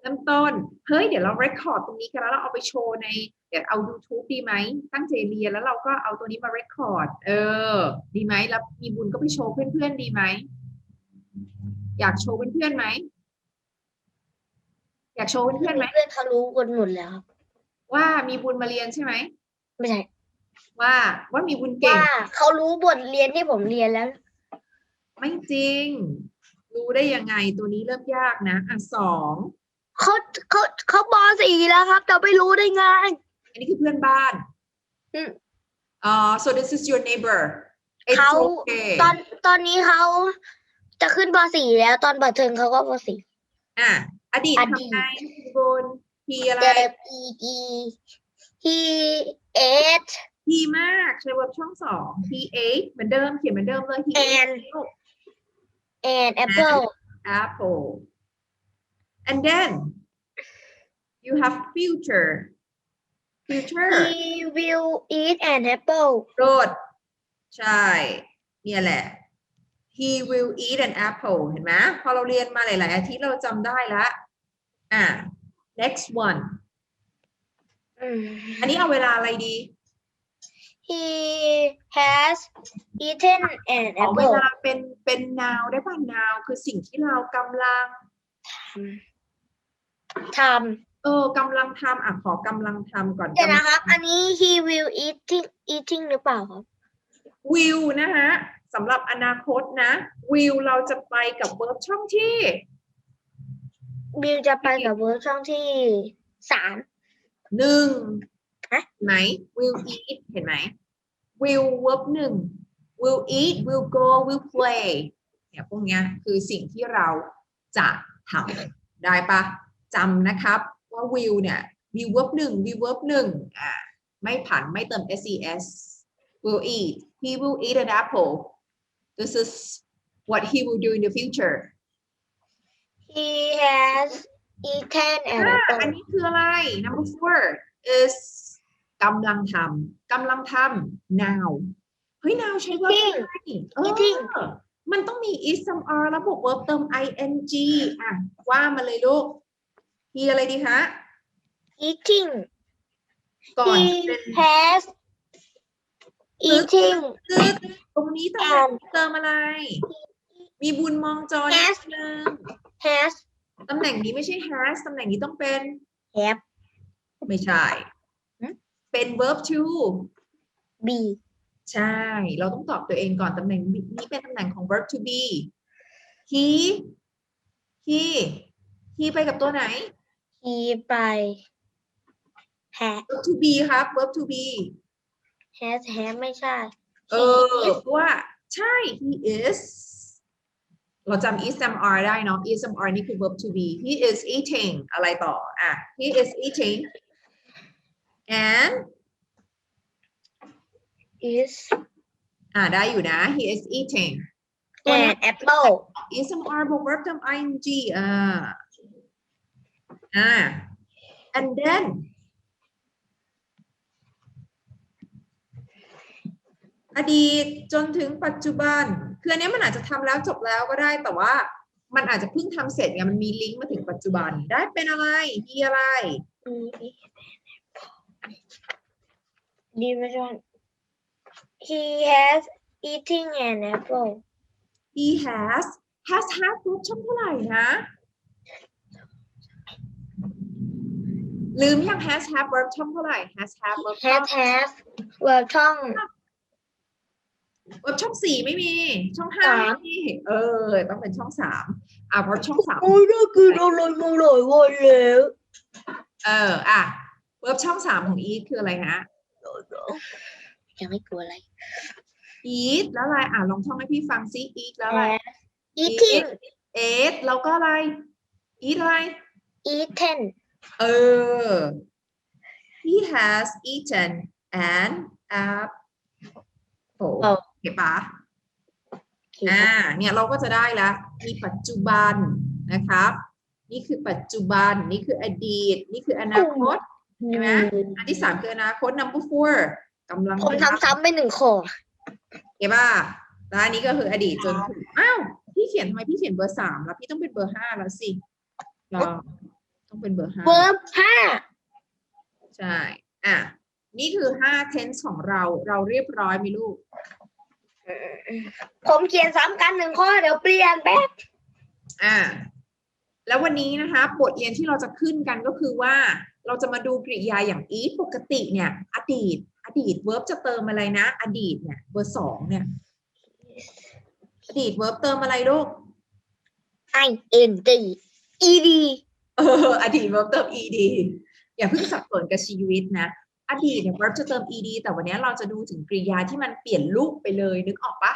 เริ่มต้น เฮ้ย เดี๋ยวเรา record ตรงนี้กันแล้วเราเอาไปโชว์ใน เดี๋ยวเอา YouTube ดีไหม ตั้งใจเรียนแล้วเราก็เอาตัวนี้มา record เออ ดีไหม แล้วมีบุญก็ไปโชว์เพื่อนๆ ดีไหม อยากโชว์เพื่อนๆไหม อยากโชว์เพื่อนๆไหม เพื่อนเขารู้กันหมดแล้วครับ ว่ามีบุญมาเรียนใช่ไหม ไม่ใช่ ว่าว่ามีบุญเก่ง ว่าเขารู้บทเรียนที่ผมเรียนแล้ว ไม่จริง รู้ได้ยังไงตัวนี้เริ่มยากนะอะสองเขาเขาเขาปสี่แล้วครับแต่ไม่รู้ได้ไงอันนี้คือเพื่อนบ้านอืมอ่า so this is your neighbor It's เขา okay ตอนตอนนี้เขาจะขึ้นปสี่แล้วตอนเปิดเทอมเขาก็ปสี่ อะอดีตอทำดีตไงคุณบุญทีอะไรเด็ก e e he ate ทีมากใช้เวิร์บช่องสอง he ate เหมือนเดิมเขียนเหมือนเดิมเลย he And ate an apple apple and then you have future future he will eat an apple โรดใช่เนี่ยแหละ he will eat an apple เห็นไหมพอเราเรียนมาหลาย ๆ อาทิตย์เราจำได้แล้วอะ next one อืมอันนี้เอาเวลาอะไรดี he has eaten an เอาเว apple ลาเป็นเป็น noun ได้ป่ะ noun คือสิ่งที่เรากำลังทเออกำลังทำอะขอกำลังทำก่อนำเดี๋ยวนะครับ อันนี้ he will eating eating หรือเปล่าครับ วิวนะฮะสำหรับอนาคตนะวิวเราจะไปกับเวิร์บช่องที่ บิวจะไปกับเวิร์กช่องที่สามหนึ่ง ฮะไหน will eat เห็นไหม will verb หนึ่ง will eat will go will play เนี่ยพวกเนี้ยคือสิ่งที่เราจะทำได้ปะจำนะครับว่า will เนี่ย will verb หนึ่ง will verb หนึ่งอ่าไม่ผันไม่เติม ses will eat he will eat an apple this is what he will do in the future he has eaten an อ่า apple อันนี้คืออะไร number four is กำลังทำกำลังทำ now เฮ้ย now ใช้ verb จริงอะไรเออจริงมันต้องมี is some are แล้วบวก verb เติม ing อะ ว่ามาเลยลูก he อะไรดีคะ eating ก่อน he จะเป็น has eating คือตรงนี้ต้องเติมอะไร มีบุญมองจอนิด Has นึง has ตำแหน่งนี้ไม่ใช่ has ตำแหน่งนี้ต้องเป็น have ไม่ใช่หืม เป็น verb to be ใช่ เราต้องตอบตัวเองก่อนตำแหน่งนี้เป็นตำแหน่งของ verb to be he he he ไปกับตัวไหน he ไป has verb to be ครับ verb to be has have ไม่ใช่ เออเพราะว่าใช่ he is เราจำ is some are ได้เนาะ is some are นี่คือ verb to be he is eating อะไรต่อ อะ he is eating and is อ่าได้อยู่นะ he is eating an apple is some are บวก verb เติม ing อ่าอ่า and then อดีตจนถึงปัจจุบัน คืออันเนี้ยมันอาจจะทำแล้วจบแล้วก็ได้แต่ว่า มันอาจจะเพิ่งทำเสร็จไงมันมีลิงก์มาถึงปัจจุบัน ได้เป็นอะไรมีอะไร division he has eating an apple he has has have ลบช่องเท่าไหร่นะลืมยัง has have verb ช่องเท่าไหร่ has have verb ช่อง has has เวิร์กช่องเว็บช่องสี่ไม่มี ช่องห้าสาม ไม่มีเออ ต้องเป็นช่องสามอะเพราะช่องสาม โอ้ยได้กินอะไรมาหลายวันแล้ว เออ อะเว็บช่องสามของอีทคืออะไรฮะ ยังไม่กลัวอะไรอีทแล้วอะไรอะลองท่องให้พี่ฟังซิอีทแล้วอะไร has eating เอทแล้วก็อะไรอีทอะไร eaten เออ he has eaten an apple โอเคปะอ่า เนี่ยเราก็จะได้แล้วมีปัจจุบันนะครับ นี่คือปัจจุบัน นี่คืออดีต นี่คืออนาคต ใช่ไหมอันที่สามคืออนาคต number four กำลังผมทำซ้ำไปหนึ่งข้อเก็บป่ะแล้วอันนี้ก็คืออดีตจนถึงอ้าวพี่เขียนทำไมพี่เขียนเบอร์สามแล้วพี่ต้องเป็นเบอร์ห้าแล้วสิต้องต้องเป็นเบอร์ห้าเวิร์บห้าใช่อะนี่คือห้า tense ของเราเราเรียบร้อยไหมลูก ผมเขียนซ้ำกันหนึ่งข้อเดี๋ยวเปลี่ยนแป๊บอ่าแล้ววันนี้นะคะ บทเรียนที่เราจะขึ้นกันก็คือว่า เราจะมาดูกริยาอย่าง eat ปกติเนี่ย อดีต อดีต verb จะเติมอะไรนะ อดีตเนี่ยเบอร์สองเนี่ย อดีต verb เติมอะไรลูกไอเอ็นดีอีดีเออ อดีต verb เติม ed อย่าเพิ่งสับสนกับชีวิตนะ อดีตเนี่ย verb จะเติม ed แต่วันนี้เราจะดูถึงกริยาที่มันเปลี่ยนรูปไปเลยนึกออกปะ